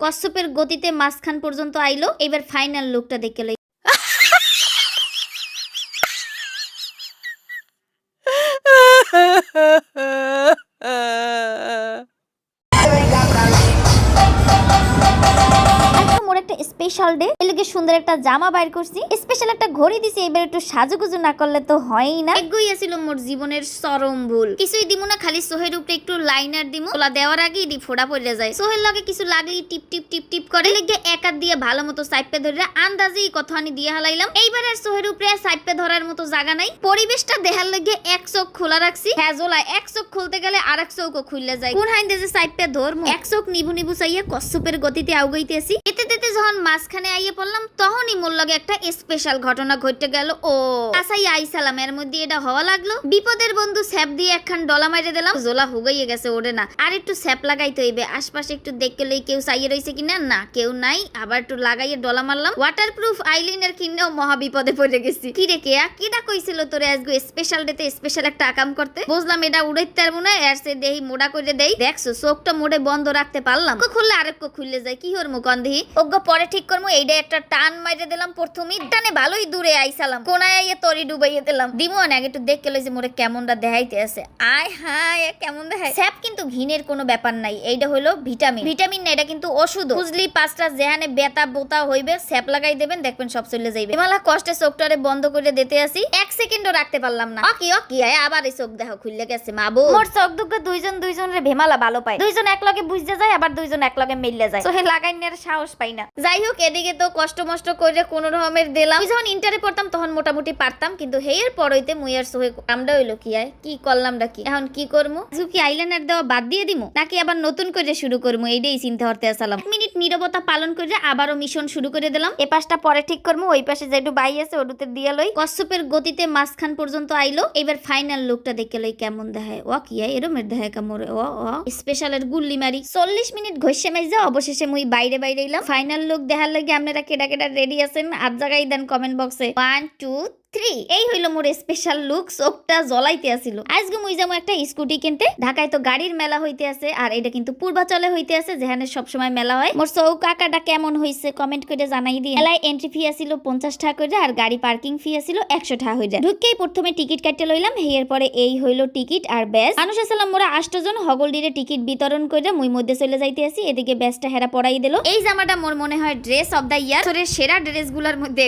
কচ্ছপের গতিতে মাঝখান পর্যন্ত আইলো এবার ফাইনাল লুকটা দেখে লই। মোর একটা স্পেশাল ডে এলাকে সুন্দর একটা জামা বাইর করছি। স্পেশাল একটা ঘড়ি দিছি, এবার একটু সাজুগুজু না করলে তো হয়ই না। এগোই আছিল মোর জীবনের চরম ভুল। কিছুই দিমু না, খালি সোহের উপরে একটু লাইনার দিমু। ওলা দেওয়ার আগেই দি ফোড়া পড়ে যায়। সোহের লগে কিছু লাগলেই টিপ টিপ টিপ টিপ করে। লেগে একাত দিয়ে ভালো মতো সাইপে ধরে আন্দাজেই কথা কথানি দিয়ে হালাইলাম। এইবার আর সোহের উপরে সাইপে ধরার মতো জায়গা নাই। পরিবেশটা দেহার লগে এক চোখ খোলা রাখছি। হ্যাঁ জোলা এক চোখ খুলতে গেলে আর এক চোখও খুললে যায়। কোন হাইন্দে যে সাইপে ধরমু, এক চোখ নিবু নিবু চাইয়া কচ্ছপের গতিতে আউগাইতেছি। এতে, তেতে যখন মাঝখানে আইয়ে পড়লাম তখনই মোর লগে একটা স্পেশাল ঘটনা ঘটতে গেল। ও, আসাই আইসালাম এর মধ্যে এটা হওয়া লাগল। বিপদের বন্ধু স্যাপ দিয়ে একখান ডলা মাইরে দিলাম। জোলা হুগাইয়ে গেছে ওরে না। আর একটু স্যাপ লাগাইতে হইবে। আশপাশে একটু দেখতে লই কেউ চাইয়ে রইছে কিনা? না, কেউ নাই। আবার একটু লাগাইয়ে ডলা মারলাম। ওয়াটার প্রুফ আইলাইনার কিনেও মহা বিপদে পড়ে গেছি। কি রে কেয়া? কিডা কইছিল তোরে আজকে স্পেশাল ডেতে স্পেশাল একটা আকাম করতে? বুঝলাম এটা উড়াইতে পারব না। এর সে দেহি মোড়া করে দেই। দেখছ, চোখটা মোড়ে বন্ধ রাখতে পারলাম। খুললে আরেক খুললে যায়। কি হর মুখ দেহি ওগ্য পরে ঠিক করমু। এইটা একটা টান মাইরে দিলাম প্রথমেই টানে ভালোই দূরে আইসালাম। কোনায় আইয়ে তরি ডুবাইয়ে দিলাম। দিমু আগে একটু দেখে লইছে, মোরে কেমনটা দেখাইতে আছে। আয় হায় কেমন দেখাই স্যাপ কিন্তু ঘিনের কোনো ব্যাপার নাই, এইটা হলো ভিটামিন। ভিটামিন না, এটা কিন্তু ওষুধ বুঝলি, পাঁচটা যেহানে বেতা বোতা হইবে, স্যাপ লাগাই দেবেন, দেখবেন সব চলে যাইবে। এমালা কষ্টে চোখটারে বন্ধ করে দিতে আসি, এক সেকেন্ডও রাখতে পারলাম না। অকি অকি, আয়, আবার এই চোখ দেখো খুললে গেছে মাবু মোর চোখ দুগ্গ দুইজন দুইজনের ভেমালা ভালো পায়। দুইজন এক লগে বুঝতে যায়, আবার দুইজন এক লগে মিললে যায়। তো হে লাগাই সাহস পাই না। যাই হোক, এদিকে তো কষ্ট মষ্ট করে কোন রকমের দিলাম। যখন ইন্টারে পড়তাম তখন মোটামুটি পারতাম, কিন্তু হেয়ের পরইতে মুই আর সোহে আমরা হইল কি আয়? কি করলাম কি? এখন কি করমু? জুকি আইলাইনার দেওয়া বাদ দিয়ে দিমু? নাকি আবার নতুন করে শুরু করব এইটাই চিন্তা করতে আসলাম। মিনিট নীরবতা পালন করে আবারও মিশন শুরু করে দিলাম। এ পাশটা পরে ঠিক করব, ওই পাশে যে একটু বাই আছে ওটুতে দিয়ে লই। কচ্ছপের গতিতে মাঝখান পর্যন্ত আইলো। এবার ফাইনাল লুকটা দেখে লই কেমন দেখায়। ও কি এরমের দেখায় কামড়ে। ও ও স্পেশালের গুল্লি মারি। চল্লিশ মিনিট ঘষে মাইজা, অবশেষে মুই বাইরে বাইরে এলাম। ফাইনাল লুক দেখার লাগে আপনারা কেডা কেডা রেডি আছেন, আজ জায়গায় দেন কমেন্ট বক্সে ওয়ান টু থ্রি এই হইল মোর স্পেশাল লুক চোখটা জ্বলাইতে আসিল আজকে মুই যাব একটা স্কুটি কিনতে। ঢাকায় তো গাড়ির মেলা হইতে আছে, আর এটা কিন্তু পূর্বাচলে হইতে আছে, যেখানে সবসময় মেলা হয়। মোর চৌক আঁকাটা কেমন হইছে কমেন্ট করে জানাই দিয়ে মেলায় এন্ট্রি ফি আসিল পঞ্চাশ টাকা করে আর গাড়ি পার্কিং ফি আসিল একশো টাকা হয়ে যায় ঢুকেই প্রথমে টিকিট কাটতে লইলাম, হেয়ের পরে এই হইল টিকিট আর ব্যাস। মানুষ আসলাম, মোরা আষ্টজন হগলডিরে টিকিট বিতরণ করে মুই মধ্যে চলে যাইতে আসি, এদিকে ব্যাসটা হেরা পড়াই দিল। এই জামাটা মোর মনে হয় ড্রেস অফ দা ইয়ার সেরা ড্রেসগুলার মধ্যে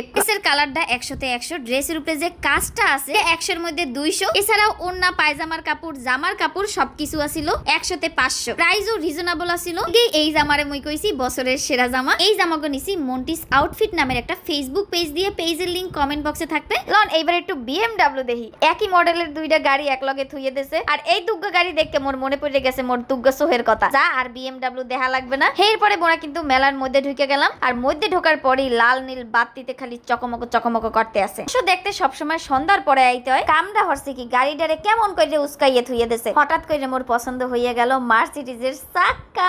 কালারটা একশোতে একশো ড্রেসের উপরে যে কাজটা আছে, একশোর মধ্যে দুইশো। এছাড়াও ওন্না পায়জামার কাপড়, জামার কাপড় সবকিছু আসিল একশোতে পাঁচশো। প্রাইসও রিজনেবল আসিল এই জামারে মুই কইছি, বছরের সেরা জামা। এই জামাকে নিছি মন্টিস আউটফিট নামের একটা ফেসবুক পেজ দিয়ে। পেজের লিংক কমেন্ট বক্সে থাকবে। লন, এইবার একটু বিএমডাব্লিউ দেখি। একই মডেলের দুইটা গাড়ি এক লগে থুইয়ে দেছে। আর এই দুগ্গা গাড়ি দেখতে মোর মনে পড়ে গেছে মোর দুগ্গা সোহের কথা। যা আর বিএমডাব্লিউ দেখা লাগবে না। এরপরে মোরা কিন্তু মেলার মধ্যে ঢুকে গেলাম। আর মধ্যে ঢোকার পরেই লাল নীল বাতিতে খালি চকমক চকমক করতে আছে। সো দেখতে সবসময় সন্ধ্যার পরে আইতে হয়। কামটা হরছে কি, গাড়িটারে কেমন করে উস্কাইয়ে থুইয়ে দেছে। হঠাৎ করে মোর পছন্দ হইয়া গেল মার্সিডিজের চাক্কা।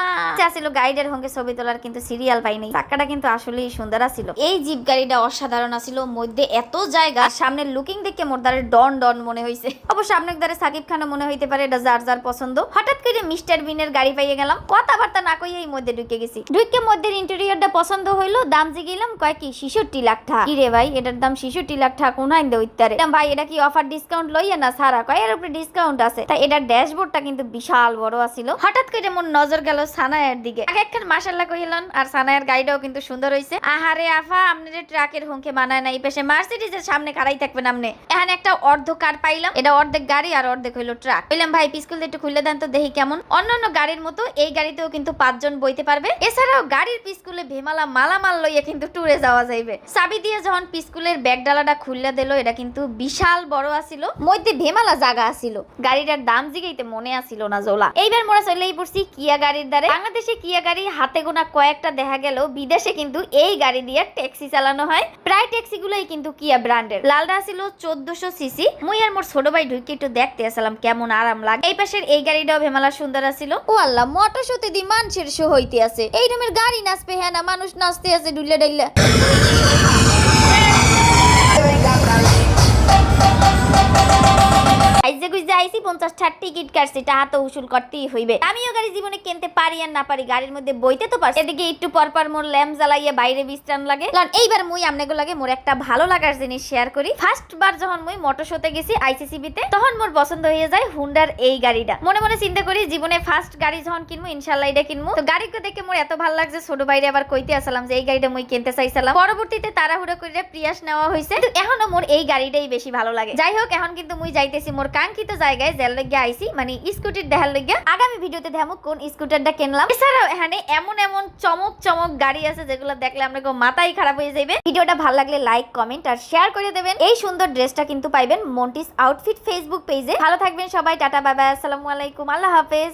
ছিল গাড়িটার সঙ্গে ছবি তোলার, কিন্তু সিরিয়াল পাইনি চাক্কাটা কিন্তু আসলেই সুন্দর আছিল। এই জিপ গাড়িটা অসাধারণ আছিল, মধ্যে এত জায়গা সামনের লুকিং দেখে মোর দ্বারে ডন ডন মনে হইছে। অবশ্য সামনের দ্বারে সাকিব খানও মনে হইতে পারে এটা যার যার পছন্দ। হঠাৎ করে মিস্টার বিনের গাড়ি পাইয়ে গেলাম। কথাবার্তা না কইয়া এই মধ্যে ঢুকে গেছি। ঢুকে মধ্যে ইন্টেরিয়রটা পছন্দ হইল, দাম জিগিলাম কয় কি, ছিষট্টি লাখ টাকা। কি রে ভাই, এটার দাম ছিষট্টি লাখ টাকা কোন আইন দইতারে ভাই, এটা কি অফার ডিসকাউন্ট লইয়া না সারা? কয়, এর উপরে ডিসকাউন্ট আছে। তা এটার ড্যাশবোর্ডটা কিন্তু বিশাল বড় আছিল। হঠাৎ করে মন নজর গেল সানায়ের দিকে। আগে একখান মাশাল্লাহ কইলাম আর সানায়ের গাড়িটাও কিন্তু সুন্দর হইছে। আহারে আফা আপনাদের ট্রাকের হুঁকে মানায় না এই পাশে মার্সিডিজের সামনে খাড়াই থাকবেন আপনি। এখানে একটা অর্ধ কার পাইলাম, এটা অর্ধেক গাড়ি আর অর্ধেক হইল ট্রাক। কইলাম, ভাই পিসকুল একটু খুলে দেন তো দেখি কেমন। অন্যান্য গাড়ির মতো এই গাড়িতেও কিন্তু পাঁচজন বইতে পারবে। এছাড়াও গাড়ির পিসকুলে ভেমালা মালামাল লইয়া কিন্তু ট্যুরে যাওয়া যাইবে। চাবি দিয়ে যখন পিসকুলের ব্যাগ ডালাটা খুললে দিল, এটা কিন্তু বিশাল বড় আছিল মধ্যে ভেমালা জায়গা আছিল গাড়িটার দাম জিগাইতে মনে আসিল না জোলা। এইবার মোরা চলেই পড়ছি কিয়া গাড়ির দ্বারে। বাংলাদেশে কিয়া গাড়ি হাতে গোনা কয়েকটা দেখা গেল। বিদেশে কিন্তু এই গাড়ি দিয়ে ট্যাক্সি চালানো হয়। প্রায় ট্যাক্সি গুলোই কিন্তু কিয়া ব্র্যান্ডের। লালটা ছিল চোদ্দশো সিসি। মুই আর মোর ছোট ভাই ঢুকে একটু দেখতে আসলাম কেমন আরাম লাগে। এই পাশের এই গাড়িটাও ভেমালা সুন্দর আছিল ও আল্লাহ মোটর সতে দি মানুষের শো হইতে আছে। এই রকমের গাড়ি নাচবে হ্যাঁ না, মানুষ নাচতে আছে ডুলে ডাইলে পঞ্চাশ ষাট টিকিট কাটছি তো উসুল করতেই হইবে। আমিও গাড়ি জীবনে কিনতে পারি আর না পারি, গাড়ির মধ্যে বইতে তো পারছি এদিকে একটু পর পর মোর ল্যাম্প জ্বালাইয়া বাইরে বিশ্রাম লাগে। কারণ এইবার মুই আমনেগো লাগে মোর একটা ভালো লাগার জিনিস শেয়ার করি। ফার্স্ট বার যখন মুই মোটর শোতে গেছি তখন মোর পছন্দ হয়ে যায় হুন্ডার এই গাড়িটা। মনে মনে চিন্তা করি জীবনে ফার্স্ট গাড়ি যখন কিনবো ইনশাল্লাহ এটা কিনবো। তো দেখে মোর এত ভালো লাগছে, ছোট বাইরে আবার কইতে আসলাম যে এই গাড়িটা মুই কিনতে চাইছিলাম। পরবর্তীতে তাড়াহুড়ো করে প্রিয়াস নেওয়া হয়েছে এখনও মোর এই গাড়িটাই বেশি ভালো লাগে। যাই হোক, এখন কিন্তু মুই যাইতেছি মোর কাঙ্ক্ষিত জায়গায় জেল লাগে আইসি মানে স্কুটির দেখার লাগে। আগামী ভিডিওতে দেখামু কোন স্কুটারটা কিনলাম। এছাড়াও এখানে এমন এমন চমক চমক গাড়ি আছে যেগুলো দেখলে আমরা মাথাই খারাপ হয়ে যাবে ভিডিওটা ভালো লাগলে লাইক কমেন্ট আর শেয়ার করে দেবেন। এই সুন্দর ড্রেসটা কিন্তু পাইবেন মন্টিস আউটফিট ফেসবুক পেজে ভালো থাকবেন সবাই, টাটা বাবা আসসালামু আলাইকুম, আল্লাহ হাফেজ।